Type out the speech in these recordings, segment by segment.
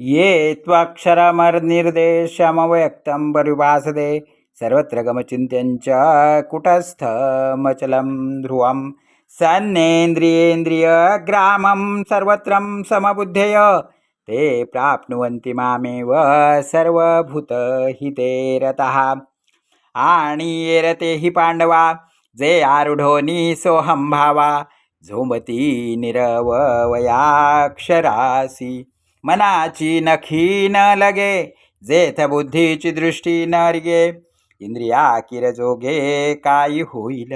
ये त्वाक्षरमर्निर्देशमव्यक्तं परिभासते सर्वत्र गमचिन्त्यञ्च कुटस्थमचलं ध्रुवं सन्नेन्द्रियेन्द्रियग्रामं सर्वत्रं समबुद्धय ते प्राप्नुवन्ति मामेव सर्वभूतहिते रतः। आणि येरते हि पाण्डवा जे आरुढोनी सोहम भावा झोमती निरवयाक्षरासी। मनाची नखी न लगे जेथ बुद्धीची दृष्टी न रिगे. इंद्रिया किरजोगे काही होईल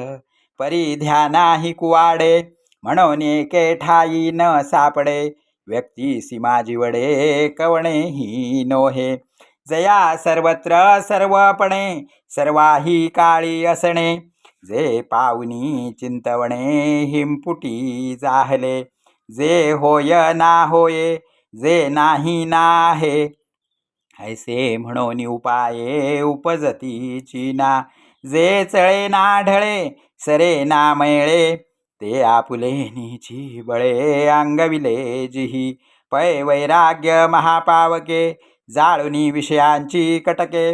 परिध्यानाही कुवाडे. म्हणून के ठाई न सापडे व्यक्ती सीमाजीवडे कवणेही नोहे. जया सर्वत्र सर्वपणे सर्वाही काळी असणे. जे पावनी चिंतवणे हिमपुटी जाहले. जे होय ना होये जे नाही नाहे ऐसे म्हणून उपाये उपजतीची ना. जे चळे ना ढळे सरे ना मळे ते आपुले निची बळे अंगविले जिही. पै वैराग्य महापावके जाळुनी विषयांची कटके.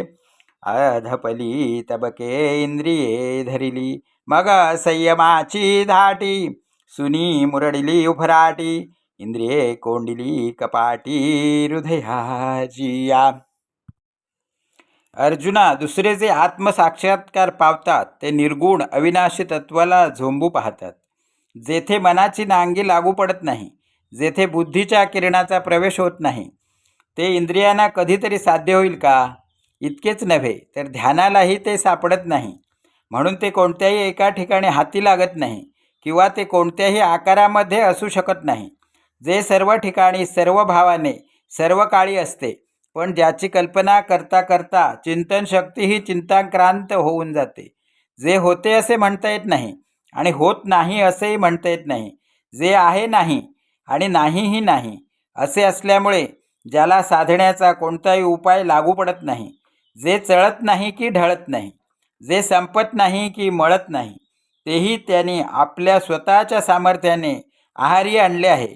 अधपली तबके इंद्रिये धरिली मग संयमाची धाटी सुनी मुरडिली उफराटी इंद्रिये कोंडिली कपाटी हृदयाजिया अर्जुना दुसरे जे आत्मसाक्षात्कार पावतात ते निर्गुण अविनाशी तत्वाला झोंबू पाहतात जेथे मनाची नांगी लागू पडत नाही जेथे बुद्धीच्या किरणाचा प्रवेश होत नाही ते इंद्रियांना कधीतरी साध्य होईल का इतकेच नव्हे तर ध्यानालाही ते सापडत नाही म्हणून ते कोणत्याही एका ठिकाणी हाती लागत नाही किंवा ते कोणत्याही आकारामध्ये असू शकत नाही जे सर्व ठिकाणी सर्व भावाने सर्व काळी असते पण ज्याची कल्पना करता करता चिंतनशक्ती ही चिंताक्रांत होऊन जाते. जे होते असे म्हणता येत नाही आणि होत नाही असेही म्हणता येत नाही. जे आहे नाही आणि नाहीही नाही असे असल्यामुळे ज्याला साधण्याचा कोणताही उपाय लागू पडत नाही. जे चळत नाही की ढळत नाही जे संपत नाही की मळत नाही तेही त्यांनी आपल्या स्वतःच्या सामर्थ्याने आहारी आणले आहे.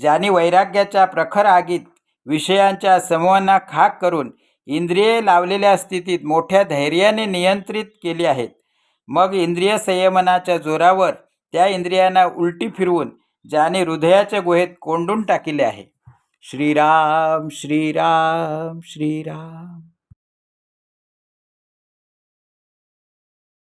ज्याने वैराग्याच्या प्रखर आगीत विषयांच्या समूहांना खाक करून इंद्रिये लावलेल्या स्थितीत मोठ्या धैर्याने नियंत्रित केली आहेत. मग इंद्रिय संयमनाच्या जोरावर त्या इंद्रियांना उलटी फिरवून ज्याने हृदयाच्या गुहेत कोंडून टाकिले आहे. श्रीराम श्रीराम श्रीराम.